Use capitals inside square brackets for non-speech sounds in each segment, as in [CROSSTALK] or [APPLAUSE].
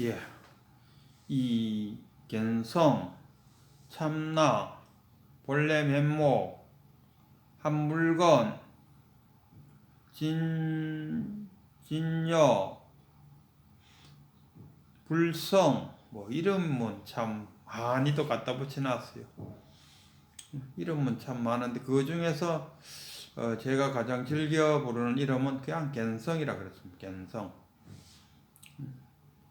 예. 이 견성, 참나, 본래 면목, 한 물건, 진 진여, 불성 뭐 이름은 참 많이도 갖다 붙여놨어요. 이름은 참 많은데 그 중에서 어 제가 가장 즐겨 부르는 이름은 그냥 갠성이라 그랬습니다. 갠성.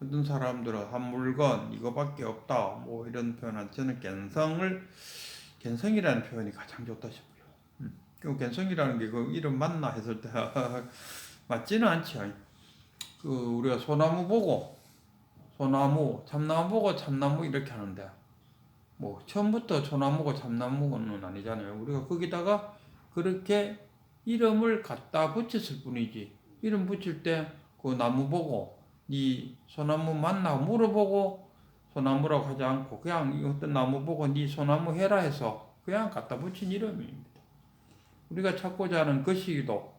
어떤 사람들은 한 물건 이거밖에 없다 뭐 이런 표현한 저는 갠성을 갠성이라는 표현이 가장 좋다 싶어요. 음. 그 갠성이라는 게 그 이름 맞나 했을 때 [LAUGHS] 맞지는 않죠. 그 우리가 소나무 보고 소나무 참나무 보고 참나무 이렇게 하는데 뭐 처음부터 소나무고 참나무는 아니잖아요. 우리가 거기다가 그렇게 이름을 갖다 붙였을 뿐이지. 이름 붙일 때 그 나무 보고 네 소나무 맞나 물어보고 소나무라고 하지 않고 그냥 이 어떤 나무 보고 네 소나무 해라 해서 그냥 갖다 붙인 이름입니다. 우리가 찾고자 하는 그 시기도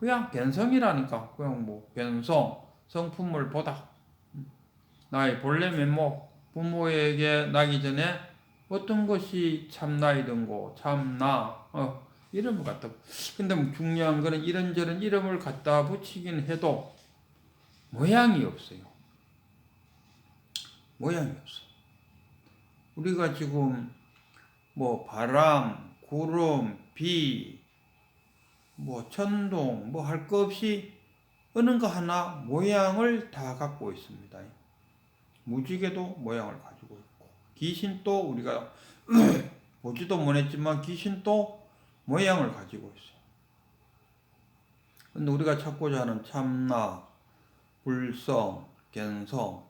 그냥 변성이라니까 그냥 뭐 변성 성품을 보다 나의 본래 면목 부모에게 나기 전에 어떤 것이 참나이든고 참나 어, 이름을 갖다 근데 뭐 중요한 거는 이런저런 이름을 갖다 붙이긴 해도 모양이 없어요. 모양이 없어. 우리가 지금 뭐 바람, 구름, 비, 뭐 천둥, 뭐할거 없이 어느 거 하나 모양을 다 갖고 있습니다. 무지개도 모양을 가지고 있고 귀신도 우리가 [CLEARS THROAT] 보지도 못했지만 귀신도 모양을 가지고 있어요. 근데 우리가 찾고자 하는 참나, 불성, 견성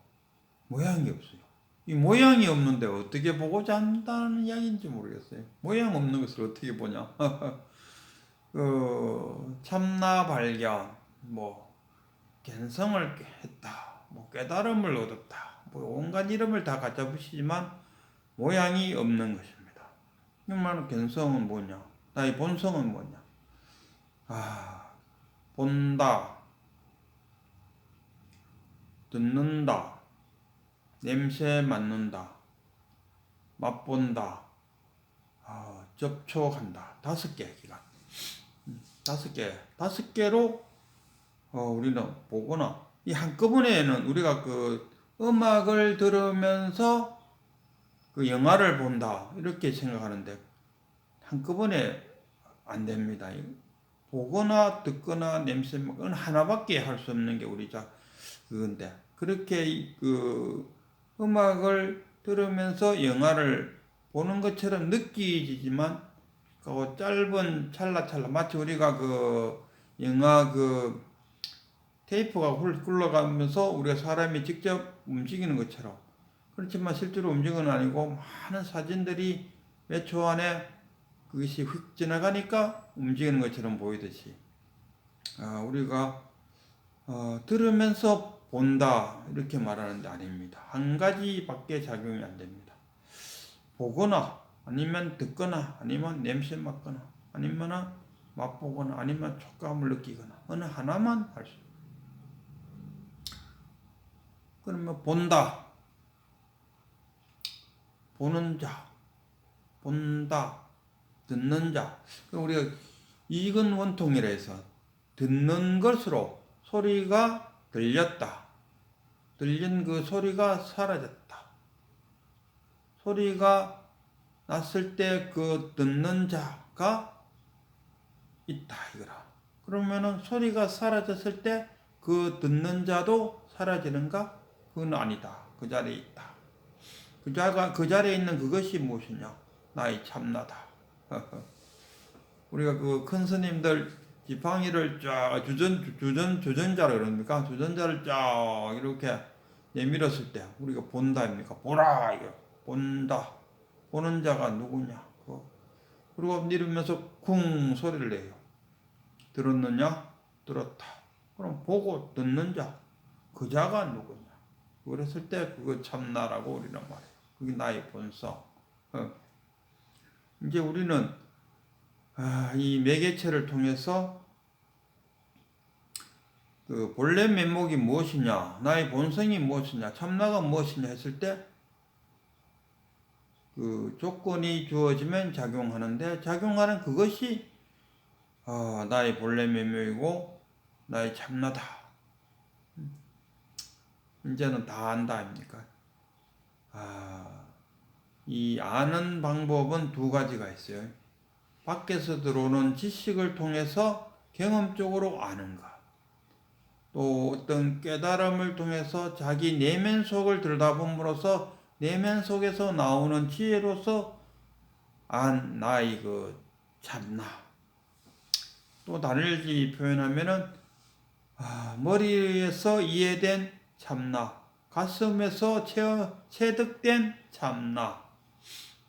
모양이 없어요. 이 모양이 없는데 어떻게 보고자 한다는 이야기인지 모르겠어요. 모양 없는 것을 어떻게 보냐? 그 [LAUGHS] 참나 발견, 뭐 견성을 했다, 뭐 깨달음을 얻었다, 뭐 온갖 이름을 다 갖다 붙이지만 모양이 없는 것입니다. 이말 견성은 뭐냐? 나의 본성은 뭐냐? 아, 본다, 듣는다, 냄새 맡는다, 맛본다, 아, 접촉한다. 다섯 개 기간. 음, 다섯 개. 다섯 개로 어, 우리는 보거나 이 한꺼번에는 우리가 그 음악을 들으면서 그 영화를 본다 이렇게 생각하는데 한꺼번에 안 됩니다. 보거나 듣거나 냄새 맡거나 하나밖에 할 수 없는 게 우리 자 그건데. 그렇게 그 음악을 들으면서 영화를 보는 것처럼 느끼지만 그 짧은 찰나찰나 마치 우리가 그 영화 그 테이프가 굴러가면서 우리가 사람이 직접 움직이는 것처럼. 그렇지만 실제로 움직이는 건 아니고 많은 사진들이 몇 초 안에 그것이 휙 지나가니까 움직이는 것처럼 보이듯이. 아, 우리가 어, 들으면서 본다 이렇게 말하는데 아닙니다. 한 가지밖에 작용이 안 됩니다. 보거나 아니면 듣거나 아니면 냄새 맡거나 아니면 맛보거나 아니면 촉감을 느끼거나 어느 하나만 할 수. 그러면 본다. 보는 자, 본다, 듣는 자. 우리가 이건 원통이라 해서 듣는 것으로 소리가 들렸다. 들린 그 소리가 사라졌다. 소리가 났을 때 그 듣는 자가 있다 이거라. 그러면은 소리가 사라졌을 때 그 듣는 자도 사라지는가? 그건 아니다. 그 자리에 있다. 그 자가 그 자리에 있는 그것이 무엇이냐? 나의 참나다. [LAUGHS] 우리가 그 큰 스님들 지팡이를 쫙 주전 주전 주전자라 그럽니까? 주전자를 쫙 이렇게 내밀었을 때 우리가 본다입니까? 보라 이거 본다. 보는 자가 누구냐? 그리고 내리면서 쿵 소리를 내요. 들었느냐? 들었다. 그럼 보고 듣는 자, 그 자가 누구냐? 그랬을 때 그거 참나라고 우리는 말해요. 그게 나의 본성. 어. 이제 우리는 아, 이 매개체를 통해서 그 본래 면목이 무엇이냐, 나의 본성이 무엇이냐, 참나가 무엇이냐 했을 때 그 조건이 주어지면 작용하는데 작용하는 그것이 어, 나의 본래 면목이고 나의 참나다. 음. 이제는 다 안다 아닙니까? 아, 이 아는 방법은 두 가지가 있어요. 밖에서 들어오는 지식을 통해서 경험적으로 아는 것. 또 어떤 깨달음을 통해서 자기 내면 속을 들여다봄으로써 내면 속에서 나오는 지혜로서 안 나의 그 참나. 또 다르게 표현하면은 아, 머리에서 이해된 참나, 가슴에서 체, 체득된 참나.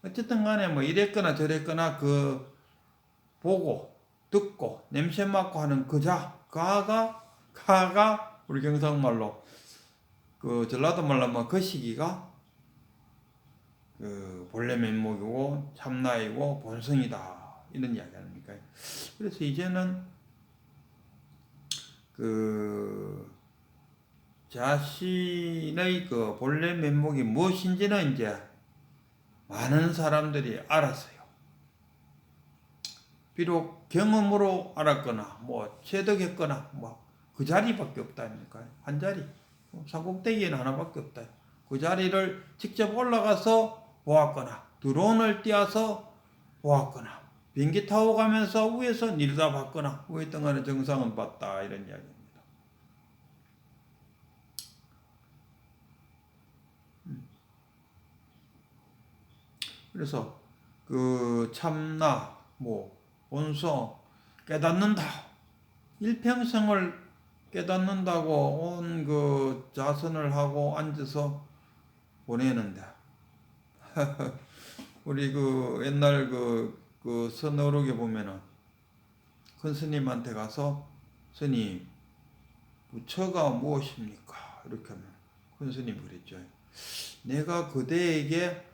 어쨌든 간에 뭐 이랬거나 저랬거나 그 보고 듣고 냄새 맡고 하는 그자 가가 가가 우리 경상말로 그 전라도 말로 하면 그 시기가 그 본래 면목이고 참나이고 본성이다 이런 이야기 아닙니까? 그래서 이제는 그 자신의 그 본래 면목이 무엇인지는 이제 많은 사람들이 알았어요. 비록 경험으로 알았거나 뭐 체득했거나 뭐 그 자리밖에 없다 아닙니까? 한 자리. 산꼭대기에는 하나밖에 없다. 그 자리를 직접 올라가서 보았거나 드론을 띄어서 보았거나 비행기 타고 가면서 위에서 내려다 봤거나 위에 등하는 정상은 봤다 이런 이야기입니다. 음. 그래서 그 참나 뭐 본성 깨닫는다 일평생을 깨닫는다고 온 그 자선을 하고 앉아서 보내는데 [LAUGHS] 우리 그 옛날 그, 그 선어록에 보면은 큰 스님한테 가서 스님 부처가 무엇입니까? 이렇게 하면 큰 스님이 그랬죠. 내가 그대에게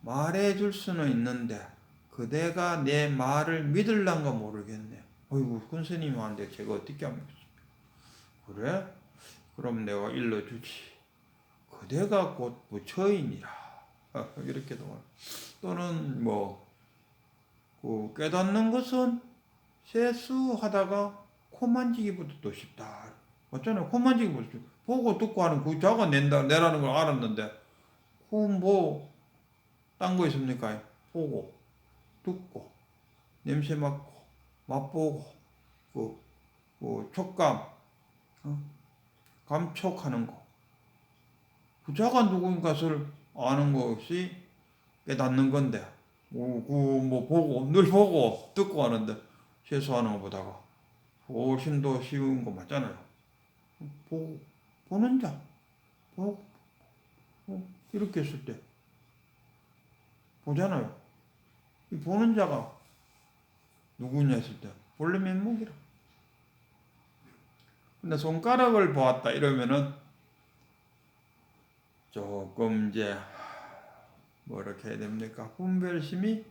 말해줄 수는 있는데 그대가 내 말을 믿을란가 모르겠네. 어이구 큰 스님한테 제가 어떻게 하겠습니까? 그래? 그럼 내가 일러주지. 그대가 곧 부처이니라. [LAUGHS] 이렇게도 또는 뭐 그 깨닫는 것은 세수하다가 코 만지기부터 또 쉽다. 맞잖아요. 코 만지기부터. 보고 듣고 하는 그 자가 낸다 내라는 걸 알았는데 그 뭐 딴 거 있습니까? 보고 듣고 냄새 맡고 맛보고 그, 그 촉감 어? 감촉하는 거 부자가 누군가를 아는 것이 깨닫는 건데 뭐, 그뭐 보고 늘 보고 듣고 하는데 세수하는 것보다가 훨씬 더 쉬운 거 맞잖아요. 보고 보는 자 보고 어, 이렇게 했을 때 보잖아요. 이 보는 자가 누구냐 했을 때 본래 면목이라. 근데 손가락을 보았다 이러면은 조금 이제 뭐 이렇게 해야 됩니까? 분별심이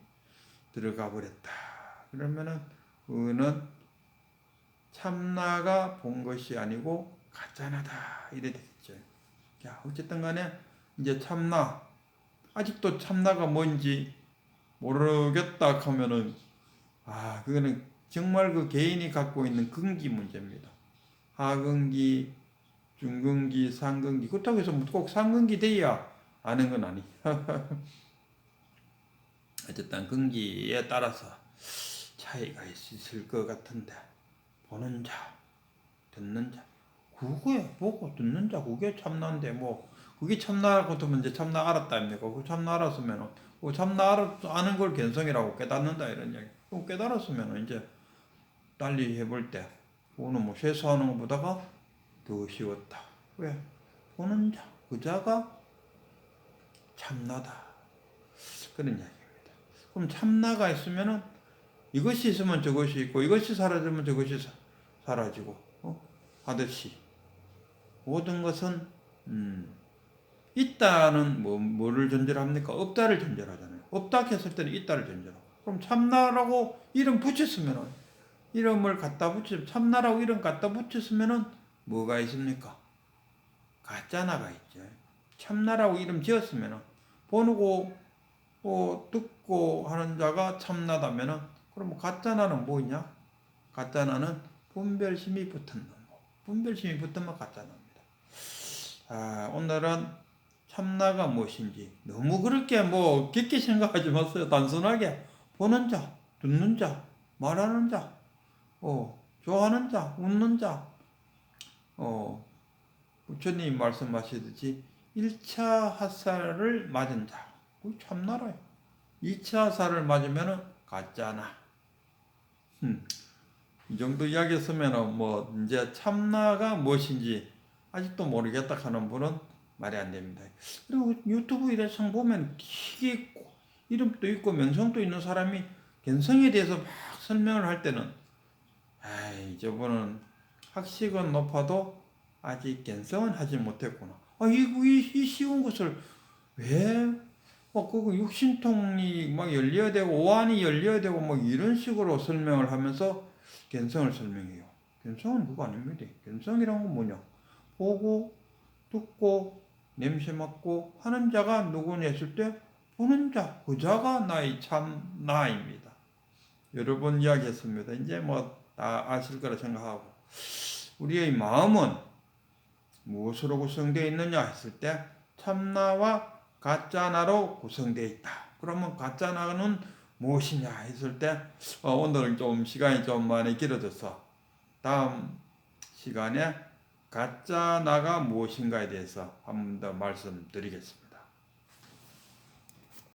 들어가 버렸다. 그러면은 그는 참나가 본 것이 아니고 가짜나다 이래 되겠죠. 자 어쨌든 간에 이제 참나 아직도 참나가 뭔지 모르겠다 하면은 아 그거는 정말 그 개인이 갖고 있는 근기 문제입니다. 하근기, 중근기, 상근기 그렇다고 해서 꼭 상근기 돼야 아는 건 아니. [LAUGHS] 어쨌든 근기에 따라서 차이가 있을 것 같은데 보는 자, 듣는 자, 그거에 보고 듣는 자 그게 참나인데 뭐 그게 참나라고 하면 이제 참나 알았다 아닙니까? 그 참나 알았으면은 그 참나 알았, 아는 걸 견성이라고 깨닫는다 이런 얘기. 그럼 깨달았으면 이제 달리 해볼 때 오늘 뭐 세수하는 것보다가 더 쉬웠다. 왜? 보는 자, 그 자가 참나다. 그런 이야기입니다. 그럼 참나가 있으면은 이것이 있으면 저것이 있고 이것이 사라지면 저것이 사, 사라지고 어? 하듯이 모든 것은 음, 있다는 뭐 뭐를 전제로 합니까? 없다를 전제로 하잖아요. 없다 했을 때는 있다를 전제로. 그럼 참나라고 이름 붙였으면은 이름을 갖다 붙여 참나라고 이름 갖다 붙였으면은 뭐가 있습니까? 가짜나가 있죠. 참나라고 이름 지었으면은 보고 어, 듣고 하는 자가 참나다면은 그럼 뭐 가짜나는 뭐냐? 가짜나는 분별심이 붙은 놈. 분별심이 붙으면 가짜나입니다. 아, 오늘은 참나가 무엇인지 너무 그렇게 뭐 깊게 생각하지 마세요. 단순하게 보는 자, 듣는 자, 말하는 자, 어, 좋아하는 자, 웃는 자, 어, 부처님 말씀하시듯이 1차 화살을 맞은 자, 그 참나라요. 2차 화살을 맞으면은 가짜나. 음, 이 정도 이야기했으면은 뭐 이제 참나가 무엇인지 아직도 모르겠다 하는 분은 말이 안 됩니다. 그리고 유튜브 이래서 보면 기계 이름도 있고 명성도 있는 사람이 견성에 대해서 막 설명을 할 때는 아이 저분은 학식은 높아도 아직 견성은 하지 못했구나. 아, 이, 이, 이 쉬운 것을 왜, 뭐, 그거 육신통이 막 열려야 되고, 오한이 열려야 되고, 뭐, 이런 식으로 설명을 하면서 견성을 설명해요. 견성은 그거 아닙니다. 견성이란 건 뭐냐? 보고, 듣고, 냄새 맡고 하는 자가 누구냐 했을 때, 보는 자, 그 자가 나의 참 나입니다. 여러 번 이야기했습니다. 이제 뭐, 다 아실 거라 생각하고. 우리의 마음은 무엇으로 구성되어 있느냐 했을 때 참나와 가짜나로 구성되어 있다. 그러면 가짜나는 무엇이냐 했을 때 어, 오늘은 좀 시간이 좀 많이 길어져서 다음 시간에 가짜나가 무엇인가에 대해서 한 번 더 말씀드리겠습니다.